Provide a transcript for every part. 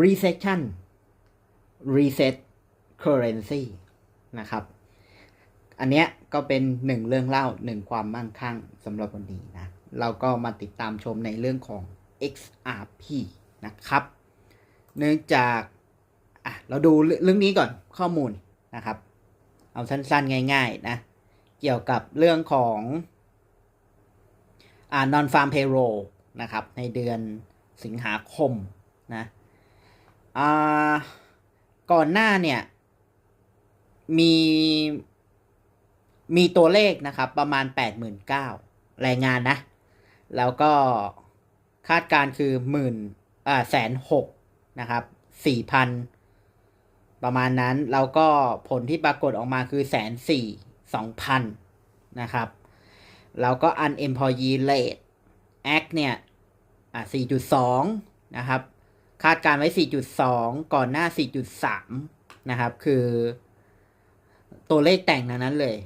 recession reset currency นะครับ อันเนี้ยก็เป็นหนึ่งเรื่องเล่าหนึ่งความมั่งคั่งสำหรับวันนี้นะ เราก็มาติดตามชมในเรื่องของ XRP นะครับ เนื่องจากอะเราดูเรื่องนี้ก่อนข้อมูลนะครับ เอาสั้นๆง่ายๆนะ เกี่ยวกับเรื่องของอ่า non farm payroll นะครับ ในเดือนสิงหาคมนะ อ่าก่อนหน้าเนี่ย มีมีตัวเลขนะครับ ประมาณ 89,000รายงานนะ แล้วก็คาดการคือหมื่นอ่าแสนหกนะครับสี่พันประมาณนั้น แล้วก็ผลที่ปรากฏออกมาคือแสนสี่สองพันนะครับ แล้วก็ unemployee rate act เนี่ยอ่าสี่จุดสองนะครับ คาดการไว้ 4.2 ก่อนหน้า 4.3 นะครับ คือ ตัวเลขแต่งทั้งนั้นเลย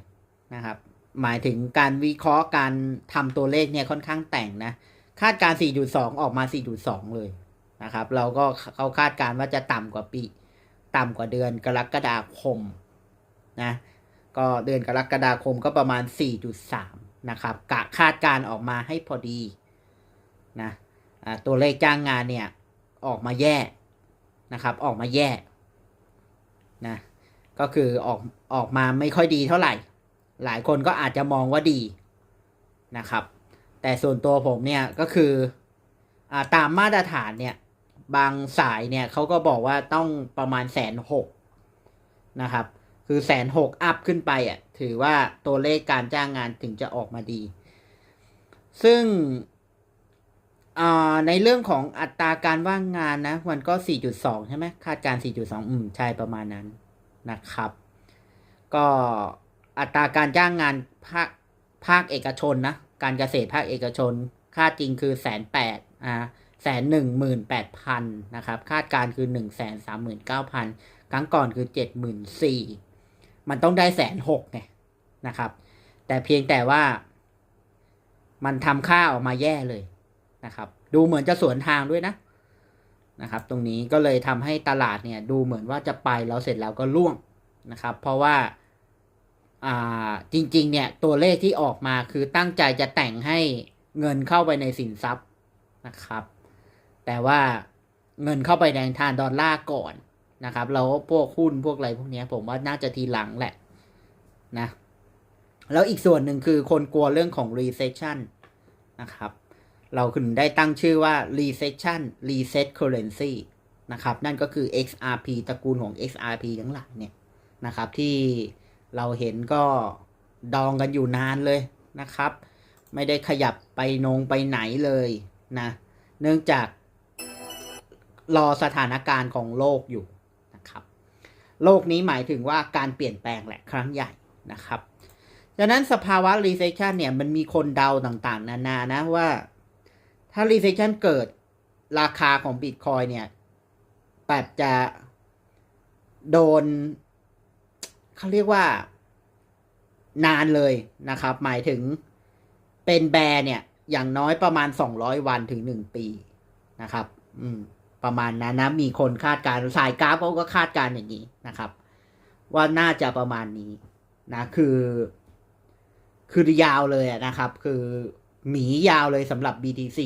นะครับ หมายถึงการวิเคราะห์การทำตัวเลขเนี่ยค่อนข้างแต่งนะ คาดการ 4.2 ออกมา 4.2 เลยนะครับ เราก็เขาคาดการว่าจะต่ำกว่าปี ต่ำกว่าเดือนกรกฎาคมนะก็เดือนกรกฎาคมก็ประมาณ 4.3 นะครับกะคาดการออกมาให้พอดีนะตัวเลขจ้างงานเนี่ย ออกมาแย่นะครับ ออกมาแย่นะก็คือออกออกมาไม่ค่อยดีเท่าไหร่ หลายคนก็อาจจะมองว่าดีนะครับ แต่ส่วนตัวผมเนี่ยก็คืออตามมาตรฐานเนี่ยบางสายเนี่ยเขาก็บอกว่าต้องประมาณแสนหกนะครับ คือแสนหกอัพขึ้นไปอะถือว่าตัวเลขการจ้างงานถึงจะออกมาดี ซึ่ง ในเรื่องของอัตราการว่างงานนะมันก็ 4.2 ใช่ไหมคาดการ 4.2 อืมใช่ประมาณนั้นนะครับ ก็อัตราการจ้างงานภาคภาคเอกชนนะ การเกษตรภาคเอกชน ค่าจริงคือแสนแปดอ่าแสนหนึ่งหมื่นแปดพันนะครับ คาดการคือหนึ่งแสนสามหมื่นเก้าพันครั้งก่อนคือเจ็ดหมื่นสี่มันต้องได้แสนหกไงนะครับ แต่เพียงแต่ว่า มันทำค่าออกมาแย่เลยนะครับ ดูเหมือนจะสวนทางด้วยนะนะครับ ตรงนี้ก็เลยทำให้ตลาดเนี่ยดูเหมือนว่าจะไปแล้วเสร็จแล้วก็ล่วงนะครับ เพราะว่าอ่าจริงๆเนี่ยตัวเลขที่ออกมาคือตั้งใจจะแต่งให้เงินเข้าไปในสินทรัพย์นะครับ แต่ว่าเงินเข้าไปในทานดอลลาร์ก่อนนะครับแล้วพวกหุ้นพวกอะไรพวกนี้ผมว่าน่าจะทีหลังแหละนะแล้วอีกส่วนหนึ่งคือคนกลัวเรื่องของ recession นะครับ เราถึงได้ตั้งชื่อว่า recession reset currency นะครับ นั่นก็คือ XRP ตระกูลของ XRP ทั้งหลายเนี่ยนะครับที่เราเห็นก็ดองกันอยู่นานเลยนะครับ ไม่ได้ขยับไปนงไปไหนเลยนะเนื่องจากรอสถานการณ์ของโลกอยู่นะครับ โลกนี้หมายถึงว่าการเปลี่ยนแปลงแหละครั้งใหญ่นะครับดังนั้นสภาวะ recession เนี่ยมันมีคนเดาต่างๆ นานานะว่า ถ้า recession เกิดราคาของบิตคอยเนี่ยแบบจะโดนเขาเรียกว่านานเลยนะครับ หมายถึงเป็นแบร์เนี่ย อย่างน้อยประมาณสองร้อยวันถึงหนึ่งปีนะครับ อืม ประมาณนั้นนะ มีคนคาดการสายกราฟเขาก็คาดการอย่างนี้นะครับ ว่าน่าจะประมาณนี้นะ คือ คือยาวเลยนะครับ คือ หมียาวเลยสำหรับ BTC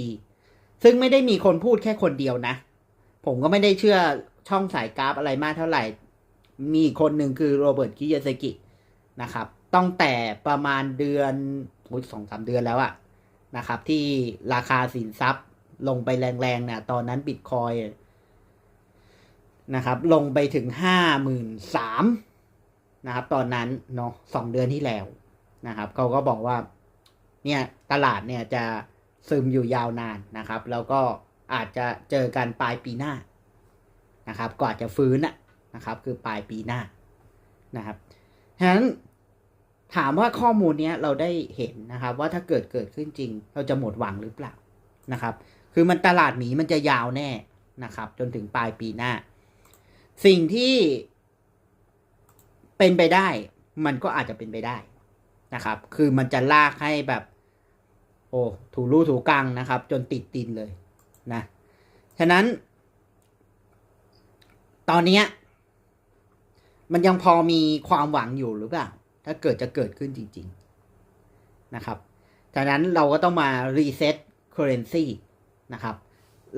ซึ่งไม่ได้มีคนพูดแค่คนเดียวนะ ผมก็ไม่ได้เชื่อช่องสายกราฟอะไรมากเท่าไหร่ มีคนหนึ่งคือโรเบิร์ตคิยาสกินะครับต้องแต่ประมาณเดือนสองสามเดือนแล้วอะนะครับ ที่ราคาสินทรัพย์ลงไปแรงๆเนี่ยตอนนั้นบิตคอยนะครับ ลงไปถึงห้าหมื่นสามนะครับ ตอนนั้นเนาะสองเดือนที่แล้วนะครับเขาก็บอกว่า เนี่ย ตลาดเนี่ยจะซึมอยู่ยาวนานนะครับ แล้วก็อาจจะเจอกันปลายปีหน้านะครับก่อนจะฟื้นนะครับ คือปลายปีหน้านะครับฉะนั้นถามว่าข้อมูลนี้เราได้เห็นนะครับ ว่าถ้าเกิดเกิดขึ้นจริง เราจะหมดหวังหรือเปล่านะครับ คือมันตลาดหมีมันจะยาวแน่นะครับ จนถึงปลายปีหน้า สิ่งที่เป็นไปได้ มันก็อาจจะเป็นไปได้นะครับ คือมันจะลากให้แบบ โอ้ถูรูถูกังนะครับ จนติดตินเลยนะฉะนั้น ตอนนี้มันยังพอมีความหวังอยู่หรือเปล่า ถ้าเกิดจะเกิดขึ้นจริง ๆนะครับจากนั้นเราก็ต้องมารีเซ็ตเคอร์เรนซีนะครับ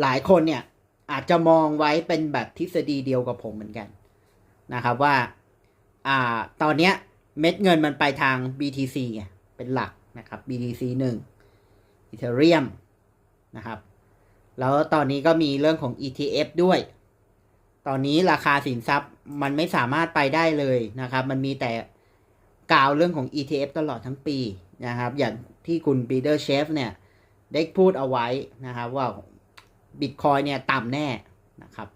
หลายคนเนี่ยอาจจะมองไว้เป็นแบบทฤษฎีเดียวกับผมเหมือนกันนะครับว่าอ่าตอนเนี้ยเม็ดเงินมันไปทาง BTC เป็นหลักนะครับ BTC หนึ่ง Ethereum นะครับ แล้วตอนนี้ก็มีเรื่องของ ETF ด้วย ตอนนี้ราคาสินทรัพย์มันไม่สามารถไปได้เลยนะครับ มันมีแต่กล่าวเรื่องของ ETF ตลอดทั้งปีนะครับ อย่างที่คุณปีเตอร์เชฟเนี่ยได้พูดเอาไว้นะครับว่าบิตคอยเนี่ยต่ำแน่นะครับ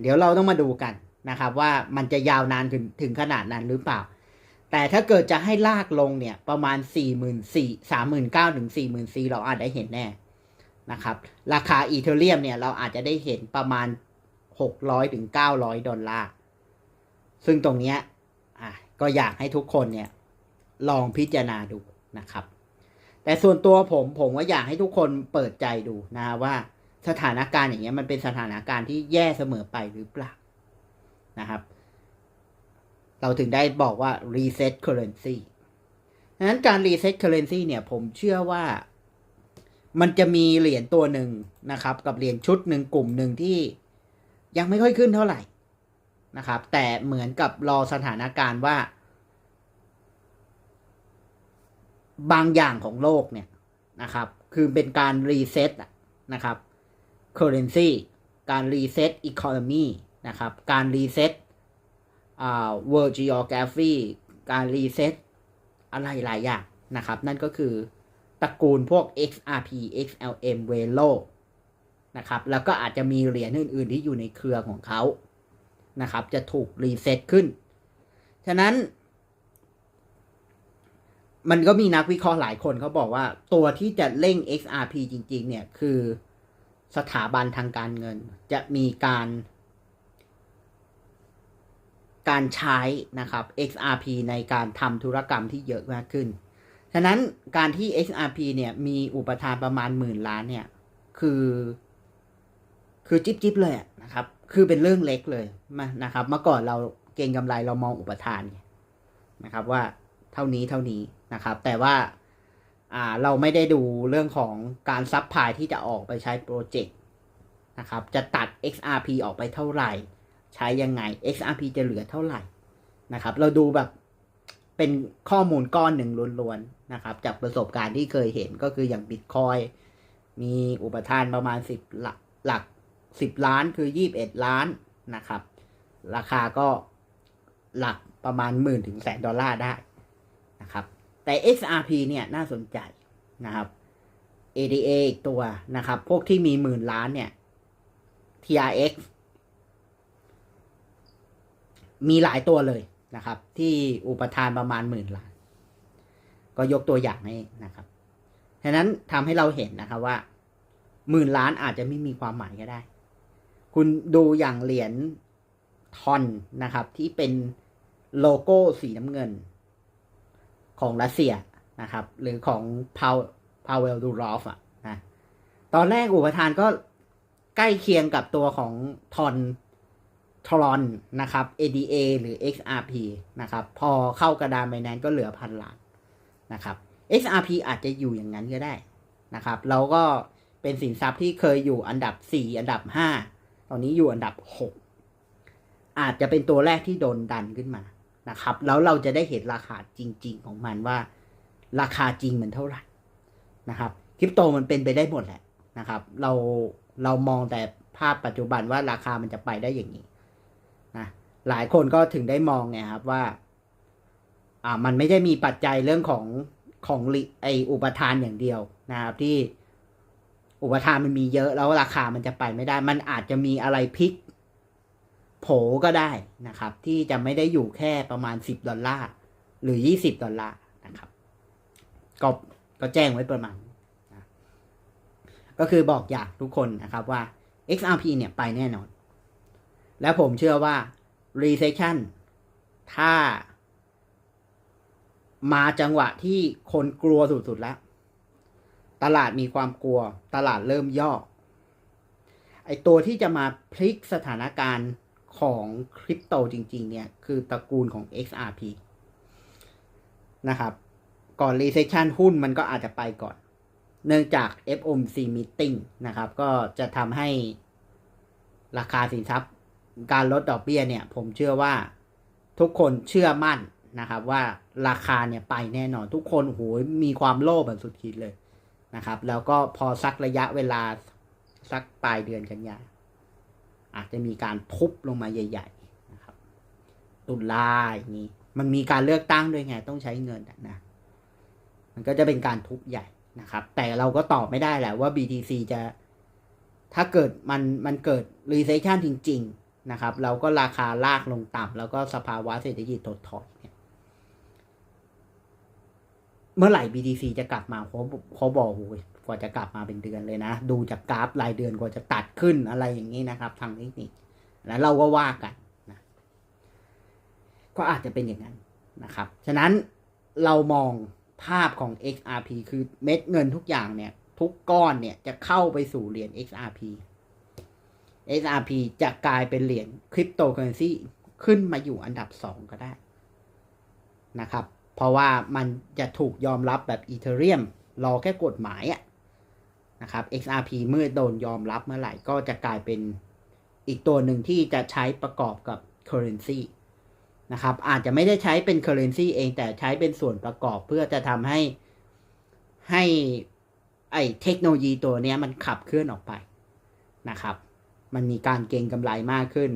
เดี๋ยวเราต้องมาดูกันนะครับว่ามันจะยาวนานถึงถึงขนาดนั้นหรือเปล่า แต่ถ้าเกิดจะให้ลากลงเนี่ยประมาณ 4 4 0 0 0 3 9 0 0 0ถึง4 4 0 0 0เราอาจได้เห็นแน่นะครับ ราคาอีเทเรียมเนี่ยเราอาจจะได้เห็นประมาณ 600ถึง900 ดอลลาร์ ซึ่งตรงเนี้ยอะก็อยากให้ทุกคนเนี่ยลองพิจารณาดูนะครับ แต่ส่วนตัวผมผมว่าอยากให้ทุกคนเปิดใจดูนะว่าสถานการณ์อย่างเงี้ยมันเป็นสถานการณ์ที่แย่เสมอไปหรือเปล่านะครับ เราถึงได้บอกว่า reset currency ดังนั้นการ reset currency เนี่ย ผมเชื่อว่ามันจะมีเหรียญตัวหนึ่งนะครับ กับเหรียญชุดหนึ่งกลุ่มหนึ่งที่ยังไม่ค่อยขึ้นเท่าไหร่นะครับ แต่เหมือนกับรอสถานการณ์ว่า บางอย่างของโลกเนี่ยนะครับ คือเป็นการรีเซ็ตนะครับ currency การรีเซ็ต economy นะครับ การรีเซ็ต world geography การรีเซ็ตอะไรหลายอย่างนะครับ นั่นก็คือตระกูลพวก XRP XLM Velo นะครับ แล้วก็อาจจะมีเหรียญอื่น ๆ ที่อยู่ในเครือของเขานะครับ จะถูกรีเซ็ตขึ้น ฉะนั้นมันก็มีนักวิเคราะห์หลายคนเขาบอกว่าตัวที่จะเร่ง XRP จริง ๆ เนี่ย คือสถาบันทางการเงิน จะมีการ การใช้นะครับ XRP ในการทำธุรกรรมที่เยอะมากขึ้น ฉะนั้นการที่ XRP เนี่ยมีอุปทานประมาณหมื่นล้านเนี่ยคือ คือจิ๊บจิบเลยนะครับ คือเป็นเรื่องเล็กเลยมานะครับ เมื่อก่อนเราเก่งกำไรเรามองอุปทานนะครับว่าเท่านี้เท่านี้นะครับ แต่ว่าอ่าเราไม่ได้ดูเรื่องของการซับพลายที่จะออกไปใช้โปรเจกต์นะครับ จะตัด XRP ออกไปเท่าไหร่ ใช้ยังไง XRP จะเหลือเท่าไหร่นะครับ เราดูแบบเป็นข้อมูลก้อนหนึ่งล้วนๆนะครับ จากประสบการณ์ที่เคยเห็นก็คืออย่าง Bitcoin มีอุปทานประมาณ 10 หลักหลัก 10 ล้านคือ 21 ล้านนะครับ ราคาก็หลักประมาณหมื่นถึงแสนดอลลาร์ได้นะครับ แต่ XRP เนี่ยน่าสนใจนะครับ ADA อีกตัวนะครับ พวกที่มีหมื่นล้านเนี่ย TRX มีหลายตัวเลยนะครับ ที่อุปทานประมาณหมื่นล้าน ก็ยกตัวอย่างให้นะครับฉะนั้นทำให้เราเห็นนะครับว่าหมื่นล้านอาจจะไม่มีความหมายก็ได้ คุณดูอย่างเหรียญทอนนะครับ ที่เป็นโลโก้สีน้ำเงิน ของรัสเซียนะครับ หรือของพาวพาวเวลดูรอฟอะนะตอนแรกอุปทานก็ใกล้เคียงกับตัวของทอน ทรอนนะครับ ADA หรือ XRP นะครับ พอเข้ากระดานไบแนนก็เหลือพันล้านนะครับ XRP อาจจะอยู่อย่างนั้นก็ได้นะครับแล้วก็เป็นสินทรัพย์ที่เคยอยู่อันดับ 4 อันดับ 5 ตอนนี้อยู่อันดับ 6 อาจจะเป็นตัวแรกที่โดนดันขึ้นมานะครับ แล้วเราจะได้เห็นราคาจริง ๆ ของมันว่า ราคาจริงมันเท่าไหร่นะครับคริปโตมันเป็นไปได้หมดแหละนะครับ เราเรามองแต่ภาพปัจจุบันว่าราคามันจะไปได้อย่างนี้ หลายคนก็ถึงได้มองไงครับว่า อ่ามันไม่ได้มีปัจจัยเรื่องของของไออุปทานอย่างเดียวนะครับที่อุปทานมันมีเยอะแล้วราคามันจะไปไม่ได้ มันอาจจะมีอะไรพลิกโผก็ได้นะครับ ที่จะไม่ได้อยู่แค่ประมาณสิบดอลลาร์หรือยี่สิบดอลลาร์นะครับ ก็ก็แจ้งไว้ประมาณนะก็คือบอกอยากทุกคนนะครับว่า XRP เนี่ยไปแน่นอน และผมเชื่อว่า recession ถ้า มาจังหวะที่คนกลัวสุดๆแล้ว ตลาดมีความกลัว ตลาดเริ่มย่อ ไอตัวที่จะมาพลิกสถานการณ์ของคริปโตจริง ๆ เนี่ย คือตระกูลของ XRP นะครับ ก่อน recession หุ้นมันก็อาจจะไปก่อน เนื่องจาก FOMC meeting นะครับ ก็จะทำให้ราคาสินทรัพย์ การลดดอกเบี้ยเนี่ยผมเชื่อว่าทุกคนเชื่อมั่นนะครับ ว่าราคาเนี่ยไปแน่นอนทุกคนโอ้โหมีความโลภแบบสุดขีดเลยนะครับ แล้วก็พอสักระยะเวลาสักปลายเดือนกันยาอาจจะมีการทุบลงมาใหญ่ ๆ นะครับ ตุลาอย่างนี้มันมีการเลือกตั้งด้วยไงต้องใช้เงินนะมันก็จะเป็นการทุบใหญ่นะครับ แต่เราก็ตอบไม่ได้แหละว่า BTC จะถ้าเกิดมันมันเกิด recession จริง ๆ นะครับ เราก็ราคาลากลงต่ำแล้วก็สภาวะเศรษฐกิจถดถอยเนี่ยเมื่อไหร่ BTC จะกลับมาเขาเขาบอกโอ้ยกว่าจะกลับมาเป็นเดือนเลยนะ ดูจากกราฟรายเดือนกว่าจะตัดขึ้นอะไรอย่างนี้นะครับ ทางเทคนิคแล้วเราก็ว่ากันนะก็อาจจะเป็นอย่างนั้นนะครับ ฉะนั้นเรามองภาพของ XRP คือเม็ดเงินทุกอย่างเนี่ย ทุกก้อนเนี่ยจะเข้าไปสู่เหรียญ XRP XRP จะกลายเป็นเหรียญคริปโตเคอเรนซีขึ้นมาอยู่อันดับสองก็ได้นะครับ เพราะว่ามันจะถูกยอมรับแบบอีเทเรียมรอแค่กฎหมายอะนะครับ XRP เมื่อโดนยอมรับเมื่อไหร่ก็จะกลายเป็นอีกตัวหนึ่งที่จะใช้ประกอบกับ Currency นะครับอาจจะไม่ได้ใช้เป็น Currency เองแต่ใช้เป็นส่วนประกอบเพื่อจะทำให้ให้ไอเทคโนโลยีตัวนี้มันขับเคลื่อนออกไปนะครับ มันมีการเก็งกำไรมากขึ้น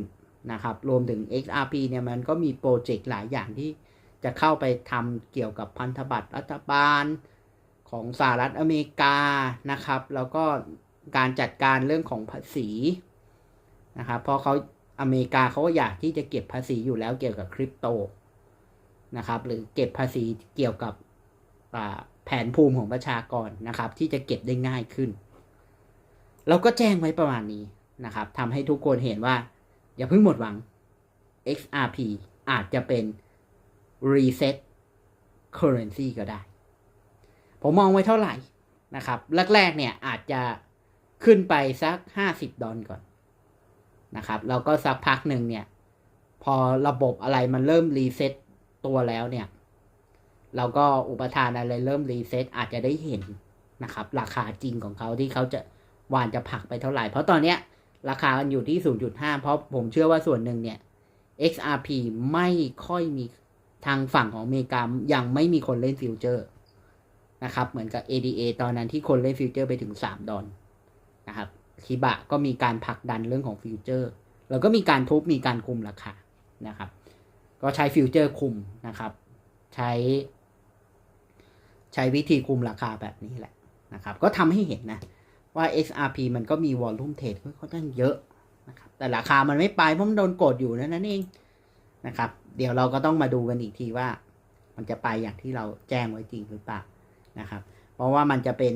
นะครับ รวมถึง XRP เนี่ยมันก็มีโปรเจกต์หลายอย่างที่จะเข้าไปทำเกี่ยวกับพันธบัตรรัฐบาลของสหรัฐอเมริกานะครับ แล้วก็การจัดการเรื่องของภาษีนะครับเพราะเขาอเมริกาเขาก็อยากที่จะเก็บภาษีอยู่แล้วเกี่ยวกับคริปโตนะครับหรือเก็บภาษีเกี่ยวกับแผนภูมิของประชากรนะครับ ที่จะเก็บได้ง่ายขึ้น เราก็แจ้งไว้ประมาณนี้ นะครับทำให้ทุกคนเห็นว่า อย่าเพิ่งหมดหวัง XRP อาจจะเป็น reset currency ก็ได้ ผมมองไว้เท่าไหร่นะครับ แรกๆเนี่ยอาจจะขึ้นไปสักห้าสิบดอลก่อนนะครับแล้วก็สักพักหนึ่งเนี่ย พอระบบอะไรมันเริ่มรีเซ็ตตัวแล้วเนี่ย เราก็อุปทานอะไรเริ่มรีเซ็ตอาจจะได้เห็นนะครับ ราคาจริงของเขาที่เขาจะวานจะผลักไปเท่าไหร่ เพราะตอนเนี้ย ราคามันอยู่ที่ 0.5 เพราะผมเชื่อว่าส่วนหนึ่งเนี่ย XRP ไม่ค่อยมีทางฝั่งของอเมริกายังไม่มีคนเล่นฟิวเจอร์นะครับ เหมือนกับ ADA ตอนนั้นที่คนเล่นฟิวเจอร์ไปถึง 3 ดอลนะครับคิบะก็มีการผลักดันเรื่องของฟิวเจอร์ แล้วก็มีการทุบมีการคุมราคานะครับ ก็ใช้ฟิวเจอร์คุมนะครับ ใช้ ใช้วิธีคุมราคาแบบนี้แหละนะครับ ก็ทำให้เห็นนะ ว่า XRP มันก็มีวอลลุ่มเทรดค่อนข้างเยอะนะครับแต่ราคามันไม่ไปเพราะมันโดนกดอยู่นั่นเองนะครับ เดี๋ยวเราก็ต้องมาดูกันอีกทีว่า มันจะไปอย่างที่เราแจ้งไว้จริงหรือเปล่านะครับ เพราะว่ามันจะเป็น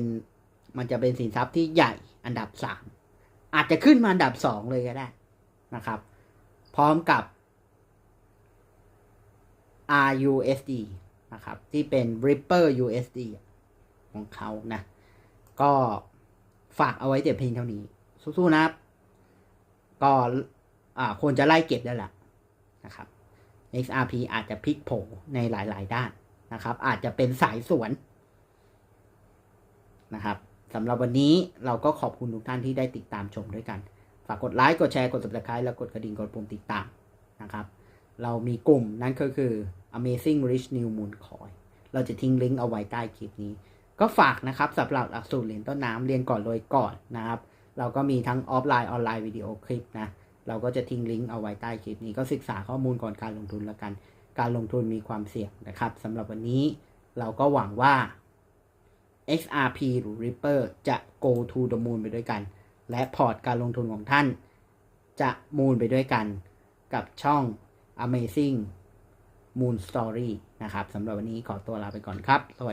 มันจะเป็นสินทรัพย์ที่ใหญ่อันดับสามอาจจะขึ้นมาอันดับสองเลยก็ได้นะครับ พร้อมกับ RUSD นะครับ ที่เป็น Ripper USD ของเขานะ ก็ ฝากเอาไว้แต่เพียงเท่านี้ สู้ๆนะครับก็ควรจะไล่เก็บได้แหละนะครับ XRP อาจจะพลิกโผในหลายๆ ด้านนะครับ อาจจะเป็นสายสวนนะครับสำหรับวันนี้เราก็ขอบคุณทุกท่านที่ได้ติดตามชมด้วยกัน ฝากกดไลค์กดแชร์กด subscribe แล้วกดกระดิ่งกดปุ่มติดตามนะครับ เรามีกลุ่มนั่นก็คือ Amazing Rich New Moon Coin เราจะทิ้งลิงก์เอาไว้ใต้คลิปนี้ ก็ฝากนะครับสำหรับหลักสูตรเหรียญต้นน้ำเรียนก่อนรวยก่อนนะครับ เราก็มีทั้งออฟไลน์ออนไลน์วิดีโอคลิปนะเราก็จะทิ้งลิงก์เอาไว้ใต้คลิปนี้ก็ศึกษาข้อมูลก่อนการลงทุนแล้วกัน การลงทุนมีความเสี่ยงนะครับสำหรับวันนี้เราก็หวังว่า XRP หรือ Ripper จะ go to the moon ไปด้วยกัน และพอร์ตการลงทุนของท่าน จะมูนไปด้วยกัน กับช่อง Amazing Moon Story นะครับสำหรับวันนี้ขอตัวลาไปก่อนครับสวัสดี